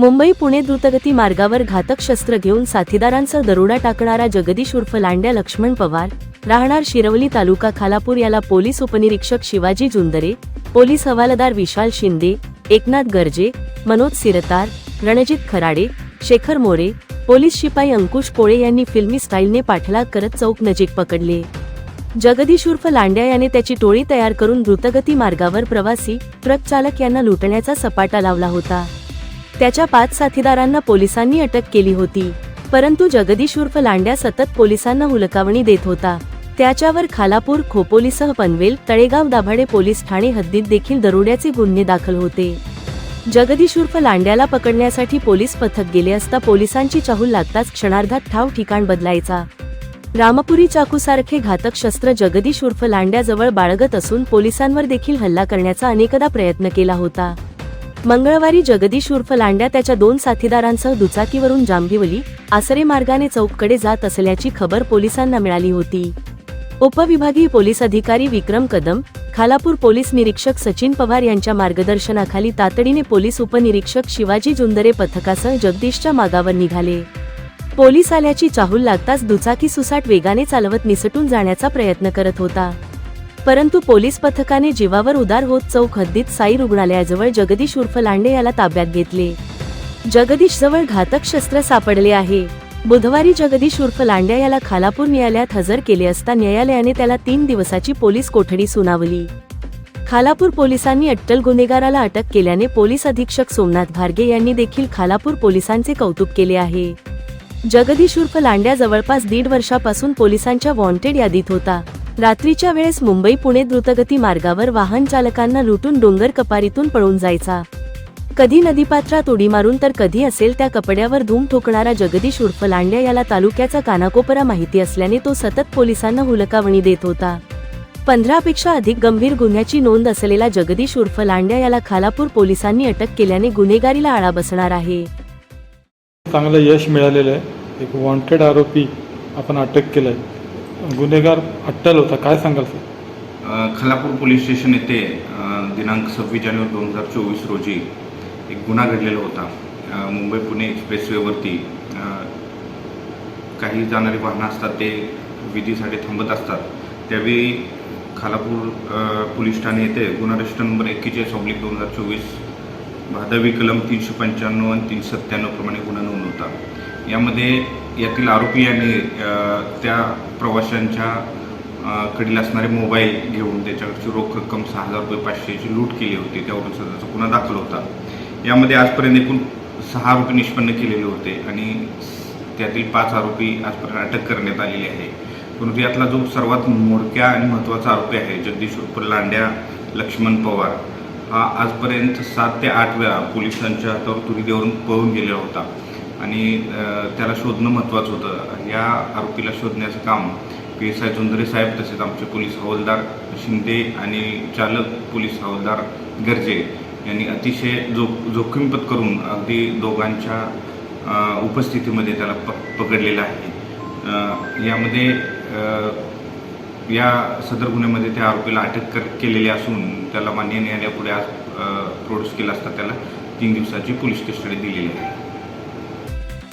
मुंबई पुणे द्रुतगती मार्गावर घातक शस्त्र घेऊन साथीदारांचा दरोडा टाकणारा जगदीश उर्फ लांड्या लक्ष्मण पवार राहणार शिरवली तालुका खालापूर याला पोलीस उपनिरीक्षक शिवाजी जुंदरे पोलीस हवालदार विशाल शिंदे एकनाथ गर्जे मनोज सिरतार रणजित खराडे शेखर मोरे पोलीस शिपाई अंकुश पोळे यांनी फिल्मी स्टाईलने पाठलाग करत चौक नजीक पकडले. जगदीश उर्फ लांड्या याने त्याची टोळी तयार करून द्रुतगती मार्गावर प्रवासी ट्रक चालक यांना लुटण्याचा सपाटा लावला होता. त्याच्या पाच साथीदारांना पोलिसांनी अटक केली होती. परंतु जगदीश उर्फ लांड्या सतत पोलिसांना हुलकावणी देत होता. त्याच्यावर खालापूर खोपोलीसह पनवेल तळेगाव दाभाडे पोलीस ठाणे हद्दीत देखील दरोड्याचे गुन्हे दाखल होते. जगदीश उर्फ लांड्याला पकडण्यासाठी पोलीस पथक गेले असता पोलिसांची चाहूल लागताच क्षणार्धात ठाव ठिकाण बदलायचा. रामपुरी चाकूसारखे घातक शस्त्र जगदीश उर्फ लांड्याजवळ बाळगत असून पोलिसांवर देखील हल्ला करण्याचा अनेकदा प्रयत्न केला होता. मंगळवारी जगदीश उर्फ लांड्या त्याच्या दोन साथीदारांसह दुचाकीवरून जांभिवली आसरे मार्गाने चौककडे जात असल्याची खबर पोलिसांना मिळाली होती. उपविभागीय पोलीस अधिकारी विक्रम कदम खालापूर पोलीस निरीक्षक सचिन पवार यांच्या मार्गदर्शनाखाली तातडीने पोलीस उपनिरीक्षक शिवाजी जुंदरे पथकासह जगदीशच्या मागावर निघाले. पोलीस आल्याची चाहूल लागताच दुचाकी सुसाट वेगाने चालवत निसटून जाण्याचा प्रयत्न करत होता. परंतु पोलीस पथकाने जीवावर उदार होत चौक हद्दीत साई रुग्णालयाजवळ जगदीश उर्फ लांडे याला ताब्यात घेतले. जगदीश जवळ घातक शस्त्र सापडले आहे. बुधवारी जगदीश उर्फ लांड्या याला खालापूर न्यायालयात हजर केले असता न्यायालयाने त्याला तीन दिवसाची पोलीस कोठडी सुनावली. खालापूर पोलिसांनी अट्टल गुन्हेगाराला अटक केल्याने पोलीस अधीक्षक सोमनाथ भार्गे यांनी देखील खालापूर पोलिसांचे कौतुक केले आहे. जगदीश उर्फ लांड्या जवळपास दीड वर्षापासून पोलिसांच्या वॉन्टेड यादीत होता. रात्रीच्या वेळेस मुंबई पुणे द्रुतगती मार्गावर वाहन चालकांना लुटून डोंगर कपारीतून पळून जायचा. कधी नदीपात्रात उडी मारून तर कधी असेल त्या कपड्यावर धूम ठोकणारा जगदीश उर्फ लांड्या याला तालुक्याचा कानाकोपरा माहिती असल्याने तो सतत पोलिसांना हुलकावणी देत होता. पंधरापेक्षा अधिक गंभीर गुन्ह्याची नोंद असलेला जगदीश उर्फ लांड्या याला खालापूर पोलिसांनी अटक केल्याने गुन्हेगारीला आळा बसणार आहे. चांगलं यश मिळालेलं आहे. एक वॉन्टेड आरोपी आपण अटक केलं आहे गुन्हेगार अट्टल होता काय सांगाल sir? Khalapur Khalapur police station येथे दिनांक सव्वीस जानेवारी दोन हजार चोवीस रोजी एक गुन्हा घडलेला होता. मुंबई पुणे एक्सप्रेसवेवरती काही जाणारी वाहनं असतात ते विधीसाठी थांबत असतात. त्यावेळी खालापूर पोलीस ठाणे येथे गुन्हा रजिस्टर नंबर एक्केचाळीस ऑब्लिक दोन हजार चोवीस भादवी कलम तीनशे पंच्याण्णव आणि तीनशे सत्त्याण्णव प्रमाणे गुन्हा नोंद होता. यामध्ये यातील आरोपी यांनी त्या प्रवाशांच्या कडील असणारे मोबाईल घेऊन त्याच्याकडची रोख रक्कम सहा हजार रुपये पाचशेची लूट केली होती. त्यावरून सध्याचा गुन्हा दाखल होता. यामध्ये आजपर्यंत एकूण सहा आरोपी निष्पन्न केलेले होते आणि त्यातील पाच आरोपी आजपर्यंत अटक करण्यात आलेली आहे. परंतु यातला जो सर्वात मोडक्या आणि महत्त्वाचा आरोपी आहे जगदीश उर्फ लांड्या लक्ष्मण पवार हा आजपर्यंत सात ते आठ वेळा पोलिसांच्या हातावर तुरी देऊन पळून गेलेला होता. आणि त्याला शोधणं महत्त्वाचं होतं. या आरोपीला शोधण्याचं काम पी. एस. आय. चुंदरे साहेब तसेच आमचे पोलीस हवालदार शिंदे आणि चालक पोलीस हवालदार गर्जे यांनी अतिशय जो जोखीम पत्करून अगदी दोघांच्या उपस्थितीमध्ये त्याला प पकडलेलं आहे. यामध्ये या सदर गुन्ह्यामध्ये त्या आरोपीला अटक कर केलेली असून त्याला मान्य न्यायालयापुढे आज प्रोड्यूस केला असता त्याला तीन दिवसाची पोलीस कस्टडी दिलेली आहे.